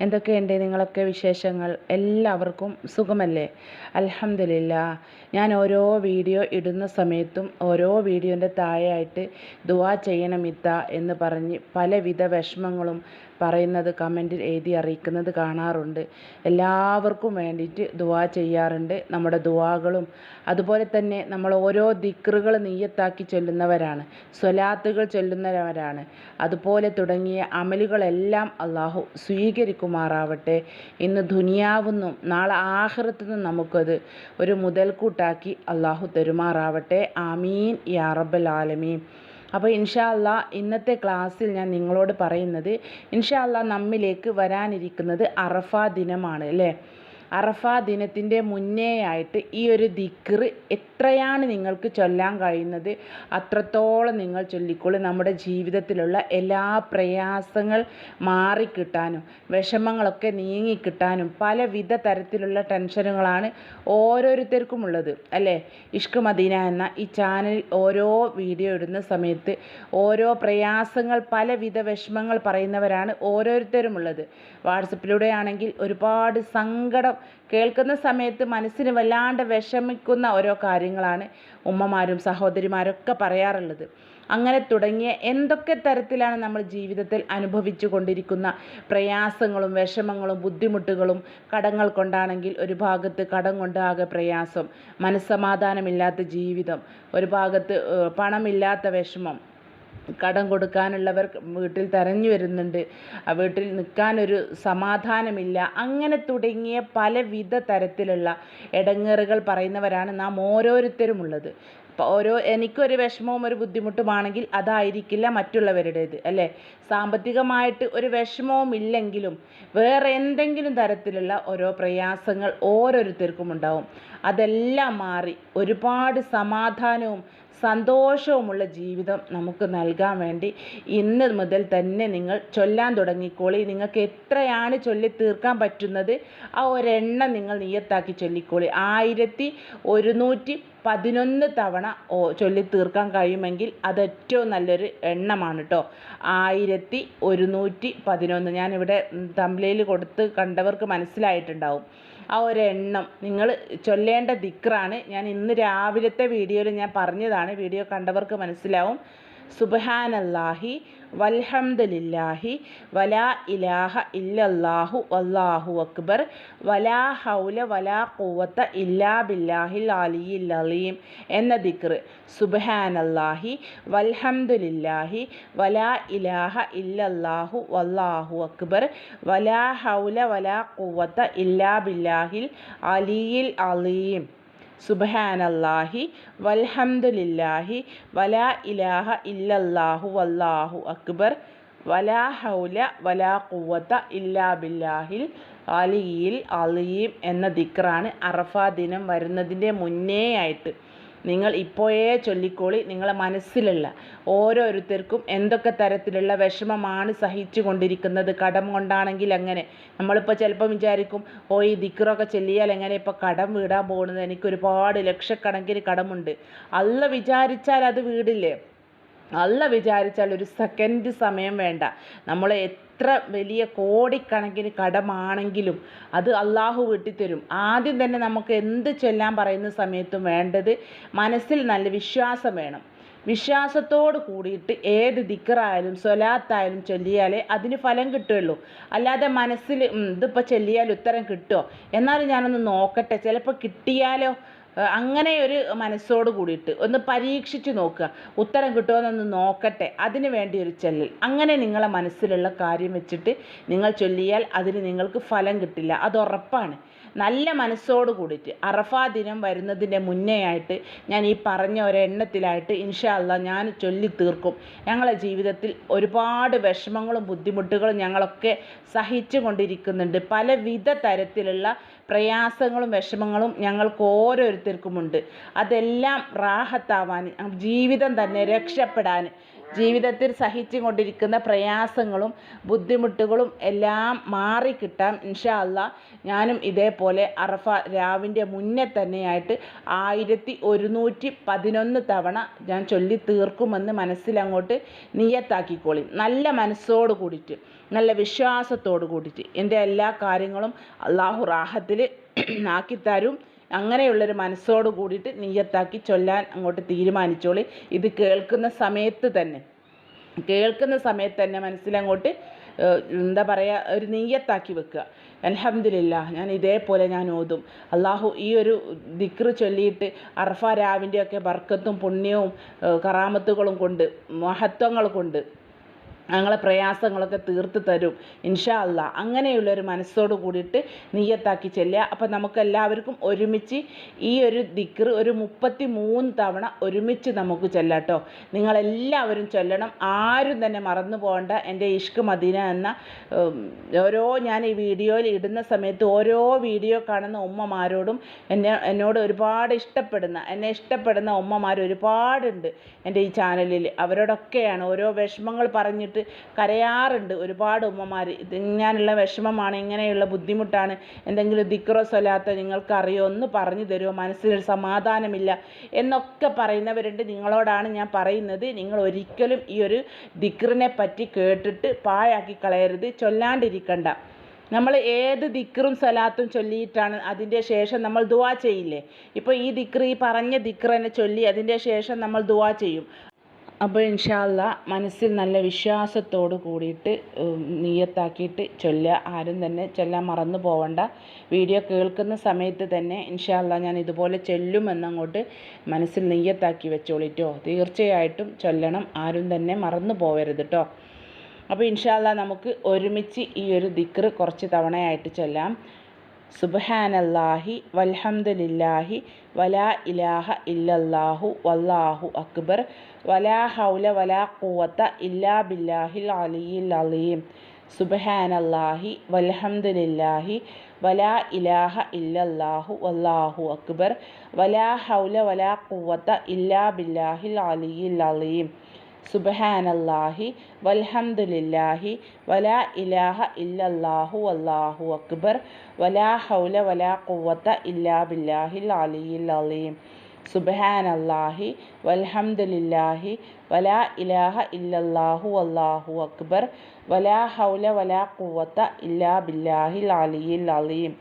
എന്തൊക്കെയുണ്ട് നിങ്ങളൊക്കെ വിശേഷങ്ങൾ? എല്ലാവർക്കും സുഖമല്ലേ? അലഹമില്ല ഞാൻ ഓരോ വീഡിയോ ഇടുന്ന സമയത്തും ഓരോ വീഡിയോന്റെ താഴെയായിട്ട് ദുവാ ചെയ്യണം ഇത്ത എന്ന് പറഞ്ഞ് പലവിധ വിഷമങ്ങളും പറയുന്നത് കമന്റിൽ എഴുതി അറിയിക്കുന്നത് കാണാറുണ്ട്. എല്ലാവർക്കും വേണ്ടിയിട്ട് ദുവാ ചെയ്യാറുണ്ട്. നമ്മുടെ ദുവാകളും അതുപോലെ തന്നെ നമ്മൾ ഓരോ ദിക്റുകൾ നീയത്താക്കി ചൊല്ലുന്നവരാണ്. സ്വലാത്തുകൾ ചൊല്ലുന്നവരാണ്. അതുപോലെ തുടങ്ങിയ അമലുകളെല്ലാം അള്ളാഹു സ്വീകരിക്കുമാറാവട്ടെ ഇന്ന് ദുനിയാവുന്നും നാളെ ആഹൃത്തുനിന്നും നമുക്കത് ഒരു മുതൽക്കൂട്ടാക്കി അള്ളാഹു തരുമാറാവട്ടെ. ആമീൻ. യാറബൽ ആലമീൻ. അപ്പോൾ ഇൻഷാ അല്ല ഇന്നത്തെ ക്ലാസ്സിൽ ഞാൻ നിങ്ങളോട് പറയുന്നത് ഇൻഷാ അല്ല നമ്മിലേക്ക് വരാനിരിക്കുന്നത് അറഫ ദിനമാണ് അല്ലേ? അറഫ ദിനത്തിന്റെ മുന്നേയായിട്ട് ഈ ഒരു ദിക്റ് എത്രയാണ് നിങ്ങൾക്ക് ചൊല്ലാൻ കഴിയുന്നത് അത്രത്തോളം നിങ്ങൾ ചൊല്ലിക്കോളൂ. നമ്മുടെ ജീവിതത്തിലുള്ള എല്ലാ പ്രയാസങ്ങൾ മാറിക്കിട്ടാനും വിഷമങ്ങളൊക്കെ നീങ്ങിക്കിട്ടാനും പലവിധ തരത്തിലുള്ള ടെൻഷനുകളാണ് ഓരോരുത്തർക്കും ഉള്ളത് അല്ലേ? ഇഷ്ക് മദീന എന്ന ഈ ചാനൽ ഓരോ വീഡിയോ ഇടുന്ന സമയത്ത് ഓരോ പ്രയാസങ്ങൾ പലവിധ വിഷമങ്ങൾ പറയുന്നവരാണ് ഓരോരുത്തരും ഉള്ളത് ആണെങ്കിൽ ഒരുപാട് സങ്കടം കേൾക്കുന്ന സമയത്ത് മനസ്സിന് വല്ലാണ്ട് വിഷമിക്കുന്ന ഓരോ കാര്യങ്ങളാണ് ഉമ്മമാരും സഹോദരിമാരൊക്കെ പറയാറുള്ളത്. അങ്ങനെ തുടങ്ങിയ എന്തൊക്കെ തരത്തിലാണ് നമ്മൾ ജീവിതത്തിൽ അനുഭവിച്ചു കൊണ്ടിരിക്കുന്ന പ്രയാസങ്ങളും വിഷമങ്ങളും ബുദ്ധിമുട്ടുകളും കടങ്ങൾ കൊണ്ടാണെങ്കിൽ ഒരു ഭാഗത്ത് കടം കൊണ്ടാകെ പ്രയാസം മനസ്സമാധാനമില്ലാത്ത ജീവിതം ഒരു ഭാഗത്ത് പണമില്ലാത്ത വിഷമം കടം കൊടുക്കാനുള്ളവർ വീട്ടിൽ തെരഞ്ഞു വരുന്നുണ്ട്. ആ വീട്ടിൽ നിൽക്കാനൊരു സമാധാനമില്ല. അങ്ങനെ തുടങ്ങിയ പലവിധ തരത്തിലുള്ള ഇടങ്ങേറുകൾ പറയുന്നവരാണ് നാം ഓരോരുത്തരും ഉള്ളത് ഓരോ എനിക്കൊരു വിഷമവും ഒരു ബുദ്ധിമുട്ടുമാണെങ്കിൽ അതായിരിക്കില്ല മറ്റുള്ളവരുടേത് അല്ലേ? സാമ്പത്തികമായിട്ട് ഒരു വിഷമവും ഇല്ലെങ്കിലും വേറെ എന്തെങ്കിലും തരത്തിലുള്ള ഓരോ പ്രയാസങ്ങൾ ഓരോരുത്തർക്കും ഉണ്ടാവും. അതെല്ലാം മാറി ഒരുപാട് സമാധാനവും സന്തോഷവുമുള്ള ജീവിതം നമുക്ക് നൽകാൻ വേണ്ടി ഇന്ന് മുതൽ തന്നെ നിങ്ങൾ ചൊല്ലാൻ തുടങ്ങിക്കോളി. നിങ്ങൾക്ക് എത്രയാണ് ചൊല്ലി തീർക്കാൻ പറ്റുന്നത്? ആ ഒരെണ്ണം നിങ്ങൾ നിയത്താക്കി ചൊല്ലിക്കോളി. ആയിരത്തി ഒരുന്നൂറ്റി പതിനൊന്ന് തവണ ഓ ചൊല്ലി തീർക്കാൻ കഴിയുമെങ്കിൽ അത് ഏറ്റവും നല്ലൊരു എണ്ണമാണ് കേട്ടോ ആയിരത്തി ഒരുന്നൂറ്റി പതിനൊന്ന്. ഞാനിവിടെ തമ്പ്ലയിൽ കൊടുത്ത് കണ്ടവർക്ക് മനസ്സിലായിട്ടുണ്ടാവും. ആ ഒരു എണ്ണം. നിങ്ങൾ ചൊല്ലേണ്ട ദിക്റാണ്. ഞാൻ ഇന്ന് രാവിലത്തെ വീഡിയോയിൽ ഞാൻ പറഞ്ഞതാണ്. വീഡിയോ കണ്ടവർക്ക് മനസ്സിലാവും. സുബ്ഹാനല്ലാഹി. വൽഹംദുലില്ലാഹി വലാ ഇലാഹ ഇല്ലല്ലാഹു വല്ലാഹു അക്ബർ. വലാ ഹൗല വലാ കൂവത്ത ഇല്ലാ ബില്ലാഹിൽ അലിയിൽ അലീം എന്ന ദിക്റ് സുബ്ഹാനല്ലാഹി വൽഹംദുലില്ലാഹി വലാ ഇലാഹ ഇല്ലല്ലാഹു വല്ലാഹു അക്ബർ. വലാ ഹൗല വലാ കൂവത്ത ഇല്ലാ ബില്ലാഹിൽ അലിയിൽ അലീം. സുബ്ഹാനല്ലാഹി വൽഹംദുലില്ലാഹി വലാ ഇലാഹ ഇല്ലല്ലാഹു വല്ലാഹു അക്ബർ വലാ ഹൗല വലാ കുവത്ത ഇല്ലാ ബില്ലാഹിൽ അലിയിൽ അലീം എന്ന ദിക്റാണ് അറഫ ദിനം വരുന്നതിന്റെ മുന്നേ ആയിട്ട് നിങ്ങൾ ഇപ്പോഴേ ചൊല്ലിക്കോളി നിങ്ങളെ മനസ്സിലുള്ള ഓരോരുത്തർക്കും എന്തൊക്കെ തരത്തിലുള്ള വിഷമമാണ് സഹിച്ചു കൊണ്ടിരിക്കുന്നത് കടം കൊണ്ടാണെങ്കിൽ അങ്ങനെ നമ്മളിപ്പോൾ ചിലപ്പം വിചാരിക്കും ഓ ഈ ദിക്കറൊക്കെ ചെല്ലിയാൽ എങ്ങനെ ഇപ്പോൾ കടം വീടാൻ പോകുന്നത്? എനിക്ക് ഒരുപാട് ലക്ഷക്കണക്കിന് കടമുണ്ട്. അല്ല വിചാരിച്ചാൽ അത് വീടില്ലേ? അല്ല വിചാരിച്ചാൽ ഒരു സെക്കൻഡ് സമയം വേണ്ട. നമ്മൾ എത്ര വലിയ കോടിക്കണക്കിന് കടമാണെങ്കിലും അത് അള്ളാഹു വീട്ടിത്തരും. ആദ്യം തന്നെ നമുക്ക് എന്ത് ചൊല്ലാൻ പറയുന്ന സമയത്തും വേണ്ടത് മനസ്സിൽ നല്ല വിശ്വാസം വേണം. വിശ്വാസത്തോട് കൂടിയിട്ട് ഏത് ദിക്കറായാലും സ്വലാത്തായാലും ചൊല്ലിയാലേ അതിന് ഫലം കിട്ടുകയുള്ളൂ. അല്ലാതെ മനസ്സിൽ ഇതിപ്പോൾ ചൊല്ലിയാൽ ഉത്തരം കിട്ടുമോ? എന്നാലും ഞാനൊന്ന് നോക്കട്ടെ. ചിലപ്പോൾ കിട്ടിയാലോ? അങ്ങനെ ഒരു മനസ്സോട് കൂടിയിട്ട് ഒന്ന് പരീക്ഷിച്ചു നോക്കുക. ഉത്തരം കിട്ടുമോയെന്നൊന്ന് നോക്കട്ടെ. അതിന് വേണ്ടി ഒരു ചെല്ലൽ. അങ്ങനെ നിങ്ങളെ മനസ്സിലുള്ള കാര്യം വെച്ചിട്ട് നിങ്ങൾ ചൊല്ലിയാൽ അതിന് നിങ്ങൾക്ക് ഫലം കിട്ടില്ല. അത് ഉറപ്പാണ്. നല്ല മനസ്സോട് കൂടിയിട്ട് അറഫാ ദിനം വരുന്നതിന്റെ മുന്നേ ആയിട്ട് ഞാൻ ഈ പറഞ്ഞ ഒരെണ്ണത്തിലായിട്ട് ഇൻഷാല്ല ഞാൻ ചൊല്ലി തീർക്കും. ഞങ്ങളെ ജീവിതത്തിൽ ഒരുപാട് വിഷമങ്ങളും ബുദ്ധിമുട്ടുകളും ഞങ്ങളൊക്കെ സഹിച്ചു കൊണ്ടിരിക്കുന്നുണ്ട് പലവിധ തരത്തിലുള്ള പ്രയാസങ്ങളും വിഷമങ്ങളും ഞങ്ങൾക്ക് ഓരോരുത്തർക്കുമുണ്ട്. അതെല്ലാം റാഹത്താവാൻ ജീവിതം തന്നെ രക്ഷപ്പെടാൻ ജീവിതത്തിൽ സഹിച്ചു കൊണ്ടിരിക്കുന്ന പ്രയാസങ്ങളും ബുദ്ധിമുട്ടുകളും എല്ലാം മാറിക്കിട്ടാൻ ഇൻഷാ അല്ല ഞാനും ഇതേപോലെ അറഫ രാവിന്റെ മുന്നേ തന്നെയായിട്ട് ആയിരത്തി ഒരുന്നൂറ്റി പതിനൊന്ന് തവണ ഞാൻ ചൊല്ലി തീർക്കുമെന്ന് മനസ്സിലങ്ങോട്ട് നിയത്താക്കിക്കോളി. നല്ല മനസ്സോട് കൂടിയിട്ട് നല്ല വിശ്വാസത്തോട് കൂടിയിട്ട് എന്റെ എല്ലാ കാര്യങ്ങളും അള്ളാഹു റാഹത്തിൽ ആക്കിത്തരും. അങ്ങനെയുള്ളൊരു മനസ്സോട് കൂടിയിട്ട് നീയത്താക്കി ചൊല്ലാൻ അങ്ങോട്ട് തീരുമാനിച്ചോളി. ഇത് കേൾക്കുന്ന സമയത്ത് തന്നെ. കേൾക്കുന്ന സമയത്ത് തന്നെ മനസ്സിലങ്ങോട്ട് എന്താ പറയുക ഒരു നീയത്താക്കി വെക്കുക. അലഹമില്ല ഞാൻ ഇതേപോലെ ഞാൻ ഓതും. അള്ളാഹു ഈ ഒരു ദിക്റ് ചൊല്ലിയിട്ട് അർഫ രാവിന്റെയൊക്കെ ബർക്കത്തും പുണ്യവും കറാമത്തുകളും കൊണ്ട് മഹത്വങ്ങൾ കൊണ്ട് ഞങ്ങളെ പ്രയാസങ്ങളൊക്കെ തീർത്ത് തരും. ഇൻഷാ അല്ല അങ്ങനെയുള്ളൊരു മനസ്സോട് കൂടിയിട്ട് നീയത്താക്കി ചെല്ലുക. അപ്പം നമുക്ക് എല്ലാവർക്കും ഒരുമിച്ച് ഈ ഒരു ദിക്ർ ഒരു മുപ്പത്തി മൂന്ന് തവണ ഒരുമിച്ച് നമുക്ക് ചെല്ലാട്ടോ നിങ്ങളെല്ലാവരും ചൊല്ലണം. ആരും തന്നെ മറന്നു പോകേണ്ട. എന്റെ ഇഷ്ക് മദീന എന്ന ഓരോ ഞാൻ ഈ വീഡിയോയിൽ ഇടുന്ന സമയത്ത് ഓരോ വീഡിയോ കാണുന്ന ഉമ്മമാരോടും എന്നെ എന്നോട് ഒരുപാട് ഇഷ്ടപ്പെടുന്ന എന്നെ ഇഷ്ടപ്പെടുന്ന ഉമ്മമാർ ഒരുപാടുണ്ട് എന്റെ ഈ ചാനലിൽ. അവരോടൊക്കെയാണ് ഓരോ വിഷമങ്ങൾ പറഞ്ഞിട്ട് പറഞ്ഞിട്ട് കരയാറുണ്ട്. ഒരുപാട് ഉമ്മമാർ ഇത് ഇങ്ങനെയുള്ള വിഷമമാണ് ഇങ്ങനെയുള്ള ബുദ്ധിമുട്ടാണ്. എന്തെങ്കിലും ദിക്റോ സ്വലാത്തോ നിങ്ങൾക്കറിയോ? ഒന്ന് പറഞ്ഞു തരുമോ? മനസ്സിനൊരു സമാധാനമില്ല എന്നൊക്കെ പറയുന്നവരുണ്ട്. നിങ്ങളോടാണ് ഞാൻ പറയുന്നത്. നിങ്ങൾ ഒരിക്കലും ഈ ഒരു ദിക്റിനെ പറ്റി കേട്ടിട്ട് പാഴാക്കി കളയരുത്. ചൊല്ലാണ്ടിരിക്കണ്ട. നമ്മൾ ഏത് ദിക്റും സലാത്തും ചൊല്ലിയിട്ടാണ് അതിന്റെ ശേഷം നമ്മൾ ദുവാ ചെയ്യില്ലേ? ഇപ്പോൾ ഈ ദിക്റ് ഈ പറഞ്ഞ തന്നെ ചൊല്ലി അതിന്റെ ശേഷം നമ്മൾ ദുവാ ചെയ്യും. അപ്പോൾ ഇൻഷാല്ല മനസ്സിൽ നല്ല വിശ്വാസത്തോട് കൂടിയിട്ട് നീയത്താക്കിയിട്ട് ചൊല്ലുക. ആരും തന്നെ ചൊല്ലാൻ മറന്നു പോവണ്ട. വീഡിയോ കേൾക്കുന്ന സമയത്ത് തന്നെ ഇൻഷാല്ല ഞാൻ ഇതുപോലെ ചൊല്ലുമെന്നങ്ങോട്ട് മനസ്സിൽ നെയ്യത്താക്കി വെച്ചോളിട്ടോ തീർച്ചയായിട്ടും ചൊല്ലണം. ആരും തന്നെ മറന്നു പോവരുത് കേട്ടോ അപ്പോൾ ഇൻഷാല്ല നമുക്ക് ഒരുമിച്ച് ഈ ഒരു ദിക്ർ കുറച്ച് തവണയായിട്ട് ചൊല്ലാം. സുബ്ഹാനല്ലാഹി വൽഹംദുലില്ലാഹി വലാ ഇലാഹ ഇല്ലല്ലാഹു വല്ലാഹു അക്ബർ വലാ ഹൗല വലാ ഖുവത ഇല്ലാ ബില്ലാഹിൽ അലിയിൽ അലീം. സുബ്ഹാനല്ലാഹി വൽഹംദുലില്ലാഹി വലാ ഇലാഹ ഇല്ലല്ലാഹു വല്ലാഹു അക്ബർ വലാ ഹൗല വലാ ഖുവത ഇല്ലാ ബില്ലാഹിൽ അലിയിൽ അലീം. സുബ്ഹാനല്ലാഹി വൽഹംദുലില്ലാഹി വലാ ഇലാഹ ഇല്ലല്ലാഹു വല്ലാഹു അക്ബർ വലാ ഹൗല വലാ ഖുവത ഇല്ലാ ബില്ലാഹിൽ അലിയിൽ അലീം. സുബ്ഹാനല്ലാഹി വൽഹംദുലില്ലാഹി വലാ ഇലാഹ ഇല്ലല്ലാഹു വല്ലാഹു അക്ബർ വലാ ഹൗല വലാ ഖുവത ഇല്ലാ ബില്ലാഹിൽ അലിയിൽ അലീം.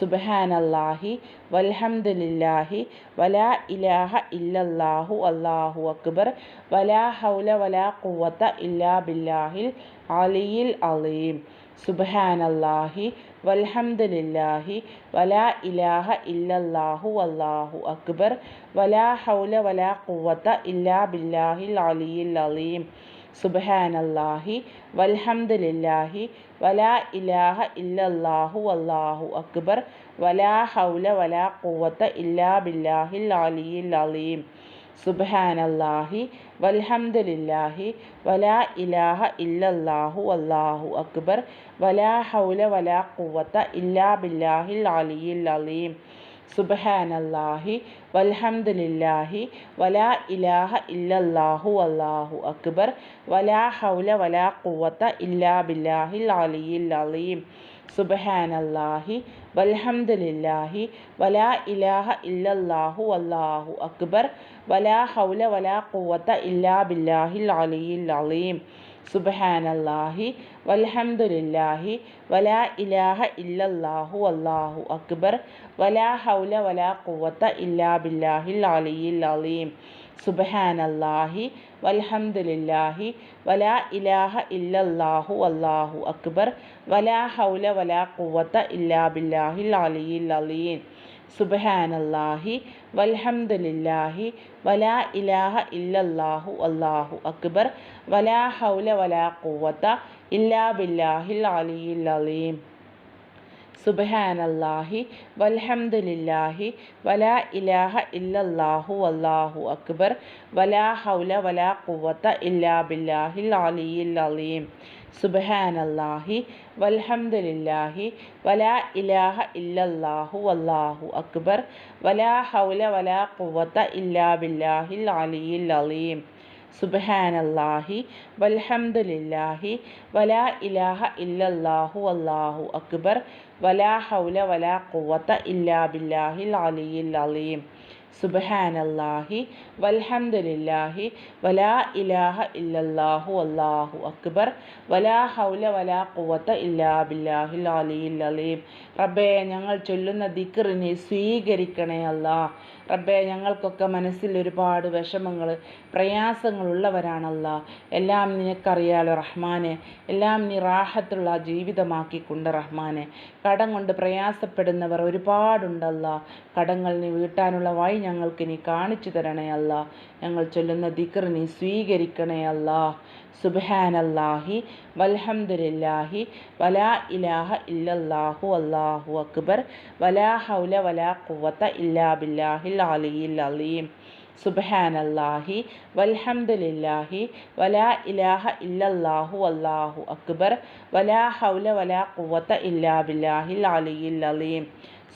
സുബ്ഹാനല്ലാഹി വൽഹംദുലില്ലാഹി വലാ ഇലാഹ ഇല്ലല്ലാഹു അല്ലാഹു അക്ബർ വലാ ഹൗല വലാ ഖുവത ഇല്ലാ ബില്ലാഹിൽ അലിയിൽ അലീം. സുബ്ഹാനല്ലാഹി വൽഹംദുലില്ലാഹി വലാ ഇലാഹ ഇല്ലല്ലാഹു അല്ലാഹു അക്ബർ വലാ ഹൗല വലാ ഖുവത ഇല്ലാ ബില്ലാഹിൽ അലിയിൽ അലീം. സുബ്ഹാനല്ലാഹി വൽഹംദുലില്ലാഹി വലാ ഇലാഹ ഇല്ലല്ലാഹു അല്ലാഹു അക്ബർ വലാ ഹൗല വലാ ഖുവത ഇല്ലാ ബില്ലാഹിൽ അലിയിൽ അലീം. സുബ്ഹാനല്ലാഹി വൽഹംദുലില്ലാഹി വലാ ഇലാഹ ഇല്ലല്ലാഹു അല്ലാഹു അക്ബർ വലാ ഹൗല വലാ ഖുവത ഇല്ലാ ബില്ലാഹിൽ അലിയിൽ അലീം. സുബ്ഹാനല്ലാഹി വൽഹംദുലില്ലാഹി വലാ ഇലാഹ ഇല്ലല്ലാഹു അല്ലാഹു അക്ബർ വലാ ഹൗല വലാ ഖുവത ഇല്ലാ ബില്ലാഹിൽ അലിയിൽ അലീം. സുബ്ഹാനല്ലാഹി വൽഹംദുലില്ലാഹി വലാ ഇലാഹ ഇല്ലല്ലാഹു അല്ലാഹു അക്ബർ വലാ ഹൗല വലാ ഖുവത ഇല്ലാ ബില്ലാഹിൽ അലിയിൽ അലീം. സുബ്ഹാനല്ലാഹി വൽഹംദുലില്ലാഹി വലാ ഇലാഹ ഇല്ലല്ലാഹു അല്ലാഹു അക്ബർ വലാ ഹൗല വലാ ഖുവത ഇല്ലാ ബില്ലാഹിൽ അലിയിൽ അലീം. സുബ്ഹാനല്ലാഹി വൽഹംദുലില്ലാഹി വലാ ഇലാഹ ഇല്ലല്ലാഹു അല്ലാഹു അക്ബർ വലാ ഹൗല വലാ ഖുവത ഇല്ലാ ബില്ലാഹിൽ അലിയിൽ അലീം. സുബ്ഹാനല്ലാഹി വൽഹംദുലില്ലാഹി വലാ ഇലാഹ ഇല്ലല്ലാഹു അല്ലാഹു അക്ബർ വലാ ഹൗല വലാ ഖുവത ഇല്ലാ ബില്ലാഹിൽ അലിയിൽ അലീം. സുബ്ഹാനല്ലാഹി വൽഹംദുലില്ലാഹി വലാ ഇലാഹ ഇല്ലല്ലാഹു അല്ലാഹു അക്ബർ വലാ ഹൗല വലാ ഖുവത ഇല്ലാ ബില്ലാഹിൽ അലിയിൽ അലീം. സുബ്ഹാനല്ലാഹി വൽഹംദുലില്ലാഹി വലാ ഇലാഹ ഇല്ലല്ലാഹു വല്ലാഹു അക്ബർ വലാ ഹൗല വലാ ഖുവത ഇല്ലാ ബില്ലാഹിൽ അലിയിൽ അലീം. സുബഹാനല്ലാഹി വൽഹംദുലില്ലാഹി വലാ ഇലാഹ ഇല്ലല്ലാഹു വല്ലാഹു അക്ബർ വലാ ഹൗല വലാ ഖുവത ഇല്ലാ ബില്ലാഹിൽ അലിയിൽ അലീം. സുബഹാനല്ലാഹി വൽഹംദുലില്ലാഹി വലാ ഇലാഹ ഇല്ലല്ലാഹു അല്ലാഹു അക്ബർ വലാ ഹൗല വലാ കുവത്ത ഇല്ലാ ബില്ലാഹി അലിയിൽ അലീം റബ്ബേ ഞങ്ങൾ ചൊല്ലുന്ന ദിക്റിനെ സ്വീകരിക്കണേ അല്ലാ റബ്ബേ ഞങ്ങൾക്കൊക്കെ മനസ്സിൽ ഒരുപാട് വിഷമങ്ങൾ പ്രയാസങ്ങളുള്ളവരാണല്ല. എല്ലാം നിനക്കറിയാലോ റഹ്മാനെ. എല്ലാം നീ റാഹത്തുള്ള ജീവിതമാക്കിക്കൊണ്ട് റഹ്മാനെ. കടം കൊണ്ട് പ്രയാസപ്പെടുന്നവർ ഒരുപാടുണ്ടല്ല. കടങ്ങൾ നീ വീട്ടാനുള്ള വഴി ഞങ്ങൾക്ക് നീ കാണിച്ചു തരണേ അല്ല ഞങ്ങൾ ചൊല്ലുന്ന ദിക്കർ നീ സ്വീകരിക്കണേ അല്ല സുബ്ഹാനല്ലാഹി വൽഹംദുലില്ലാഹി വലാ ഇലാഹ ഇല്ലല്ലാഹു അല്ലാഹു അക്ബർ വലാ ഹൗല വലാ ഖുവത ഇല്ലാ ബില്ലാഹിൽ അലിയിൽ അലീം. സുബ്ഹാനല്ലാഹി വൽഹംദുലില്ലാഹി വലാ ഇലാഹ ഇല്ലല്ലാഹു അല്ലാഹു അക്ബർ വലാ ഹൗല വലാ ഖുവത ഇല്ലാ ബില്ലാഹിൽ അലിയിൽ അലീം.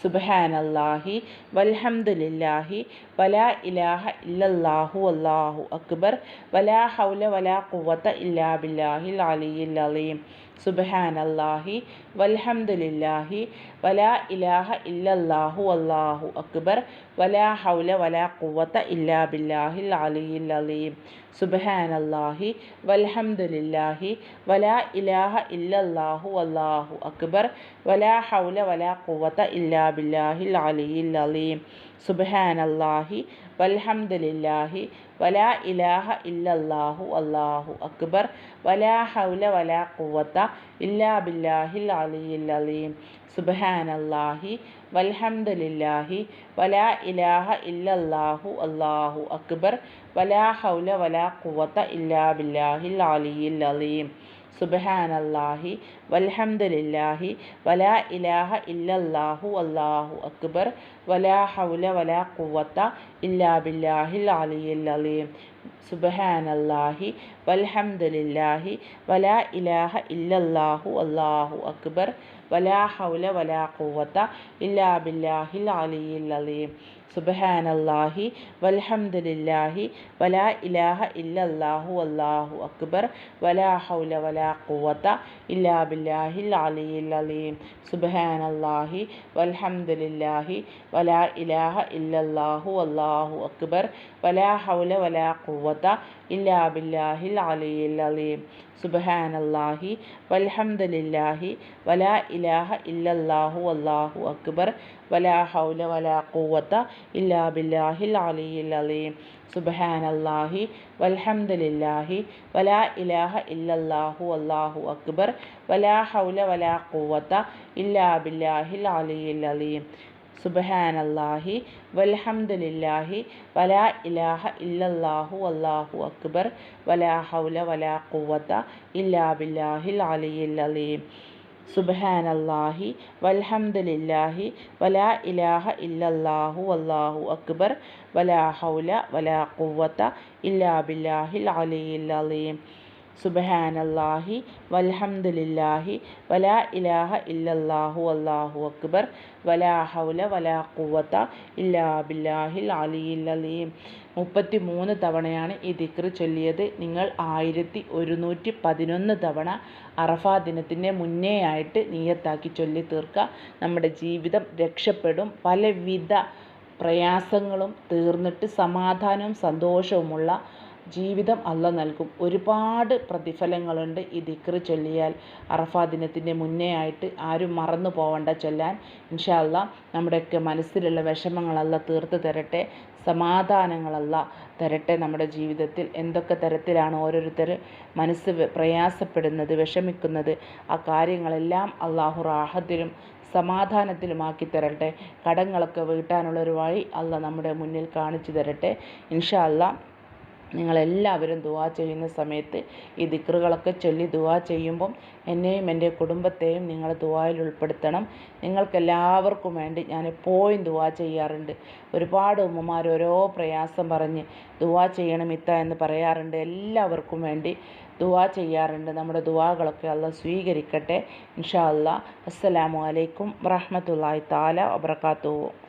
സുബ്ഹാനല്ലാഹി വൽഹംദുലില്ലാഹി വലാ ഇലാഹ ഇല്ലല്ലാഹു അല്ലാഹു അക്ബർ വലാ ഹൗല വലാ ഖുവത ഇല്ലാ ബില്ലാഹിൽ അലിയിൽ അലീം സുബ്ഹാനല്ലാഹി വൽഹംദുലില്ലാഹി വലാ ഇലാഹ ഇല്ലല്ലാഹു അല്ലാഹു അക്ബർ വലാ ഹൗല വലാ ഖുവത ഇല്ലാ ബില്ലാഹിൽ അലിയിൽ അലീം. സുബ്ഹാനല്ലാഹി വൽഹംദുലില്ലാഹി വലാ ഇലാഹ ഇല്ലല്ലാഹു അല്ലാഹു അക്ബർ വലാ ഹൗല വലാ ഖുവത ഇല്ലാ ബില്ലാഹിൽ അലിയിൽ അലീം. സുബ്ഹാനല്ലാഹി വൽഹംദുലില്ലാഹി വലാ ഇലാഹ ഇല്ലല്ലാഹു അല്ലാഹു അക്ബർ വലാ ഹൗല വലാ ഖുവത ഇല്ലാ ബില്ലാഹിൽ അലിയിൽ അലീം. സുബ്ഹാനല്ലാഹി വൽഹംദുലില്ലാഹി വലാ ഇലാഹ ഇല്ലല്ലാഹു അല്ലാഹു അക്ബർ വലാ ഹൗല വലാ ഖുവത ഇല്ലാ ബില്ലാഹിൽ അലിയിൽ അലീം. സുബ്ഹാനല്ലാഹി വൽഹംദുലില്ലാഹി വലാ ഇലാഹ ഇല്ലല്ലാഹു അല്ലാഹു അക്ബർ വലാ ഹൗല വലാ ഖുവത ഇല്ലാ ബില്ലാഹിൽ അലിയിൽ അലീം. സുബ്ഹാനല്ലാഹി വൽഹംദുലില്ലാഹി വലാ ഇലാഹ ഇല്ലല്ലാഹു അല്ലാഹു അക്ബർ വലാ ഹൗല വലാ ഖുവത ഇല്ലാ ബില്ലാഹിൽ അലിയിൽ അലീം. സുബ്ഹാനല്ലാഹി വൽഹംദുലില്ലാഹി വലാ ഇലാഹ ഇല്ലല്ലാഹു അല്ലാഹു അക്ബർ വലാ ഹൗല വലാ ഖുവത ഇല്ലാ ബില്ലാഹിൽ അലിയിൽ അലീം. സുബ്ഹാനല്ലാഹി വൽഹംദുലില്ലാഹി വലാ ഇലാഹ ഇല്ലല്ലാഹു അല്ലാഹു അക്ബർ വലാ ഹൗല വലാ ഖുവത ഇല്ലാ ബില്ലാഹിൽ അലിയിൽ അലീം. സുബ്ഹാനല്ലാഹി വൽഹംദുലില്ലാഹി വലാ ഇലാഹ ഇല്ലല്ലാഹു അല്ലാഹു അക്ബർ വലാ ഹൗല വലാ ഖുവത ഇല്ലാ ബില്ലാഹിൽ അലിയിൽ അലീം. സുബ്ഹാനല്ലാഹി വൽഹംദുലില്ലാഹി വലാ ഇലാഹ ഇല്ലല്ലാഹു അല്ലാഹു അക്ബർ. വലാ ഹൗല വലാ ഖുവത ഇല്ലാ ബില്ലാഹിൽ അലിയിൽ അലീം. സുബ്ഹാനല്ലാഹി വൽഹംദുലില്ലാഹി വലാ ഇലാഹ ഇല്ലല്ലാഹു അല്ലാഹു അക്ബർ. വലാ ഹൗല വലാ ഖുവത ഇല്ലാ ബില്ലാഹിൽ അലിയിൽ അലീം. സുബ്ഹാനല്ലാഹി വൽഹംദുലില്ലാഹി വലാ ഇലാഹ ഇല്ലല്ലാഹു അല്ലാഹു അക്ബർ വലാ ഹൗല വലാ ഖുവത ഇല്ലാ ബില്ലാഹിൽ അലിയിൽ അലീം സുബ്ഹാനല്ലാഹി വൽഹംദുലില്ലാഹി വലാ ഇലാഹ ഇല്ലല്ലാഹു അല്ലാഹു അക്ബർ വലാ ഹൗല വലാ ഖുവത ഇല്ലാ ബില്ലാഹിൽ അലിയിൽ അലീം മുപ്പത്തി മൂന്ന് തവണയാണ് ഈ ദിക്ർ ചൊല്ലിയത്. നിങ്ങൾ ആയിരത്തി ഒരുന്നൂറ്റി പതിനൊന്ന് തവണ അറഫാ ദിനത്തിന്റെ മുന്നേ ആയിട്ട് നീയത്താക്കി ചൊല്ലി തീർക്കുക. നമ്മുടെ ജീവിതം രക്ഷപ്പെടും. പലവിധ പ്രയാസങ്ങളും തീർന്നിട്ട് സമാധാനവും സന്തോഷവുമുള്ള ജീവിതം അല്ല നൽകും. ഒരുപാട് പ്രതിഫലങ്ങളുണ്ട് ഈ ദിക്റ് ചൊല്ലിയാൽ. അറഫാ ദിനത്തിന്റെ മുന്നേ ആയിട്ട് ആരും മറന്നു പോവണ്ട ചൊല്ലാൻ. ഇൻഷാ അല്ലാ നമ്മുടെയൊക്കെ മനസ്സിലുള്ള വിഷമങ്ങളല്ല തീർത്ത് തരട്ടെ. സമാധാനങ്ങളല്ല തരട്ടെ നമ്മുടെ ജീവിതത്തിൽ. എന്തൊക്കെ തരത്തിലാണ് ഓരോരുത്തർ മനസ്സ് പ്രയാസപ്പെടുന്നത് വിഷമിക്കുന്നത്. ആ കാര്യങ്ങളെല്ലാം അള്ളാഹു റാഹത്തിലും സമാധാനത്തിലുമാക്കി തരട്ടെ. കടങ്ങളൊക്കെ വീട്ടാനുള്ളൊരു വഴി അല്ല നമ്മുടെ മുന്നിൽ കാണിച്ചു തരട്ടെ. ഇൻഷാ നിങ്ങളെല്ലാവരും ദുവാ ചെയ്യുന്ന സമയത്ത് ഈ ദിക്റുകളൊക്കെ ചൊല്ലി ദുവാ ചെയ്യുമ്പം എന്നെയും എന്റെ കുടുംബത്തെയും നിങ്ങൾ ദുവായിൽ ഉൾപ്പെടുത്തണം. നിങ്ങൾക്കെല്ലാവർക്കും വേണ്ടി ഞാൻ എപ്പോഴും ദുവാ ചെയ്യാറുണ്ട്. ഒരുപാട് ഉമ്മമാർ ഓരോ പ്രയാസം പറഞ്ഞ് ദുവാ ചെയ്യണം ഇത്ത എന്ന് പറയാറുണ്ട്. എല്ലാവർക്കും വേണ്ടി ദുവാ ചെയ്യാറുണ്ട്. നമ്മുടെ ദുവാകളൊക്കെ അല്ല സ്വീകരിക്കട്ടെ. ഇൻഷാ അല്ലാ അസ്സലാമു അലൈക്കും വറഹമത്തല്ലാഹി താല വബറകാതുഹു.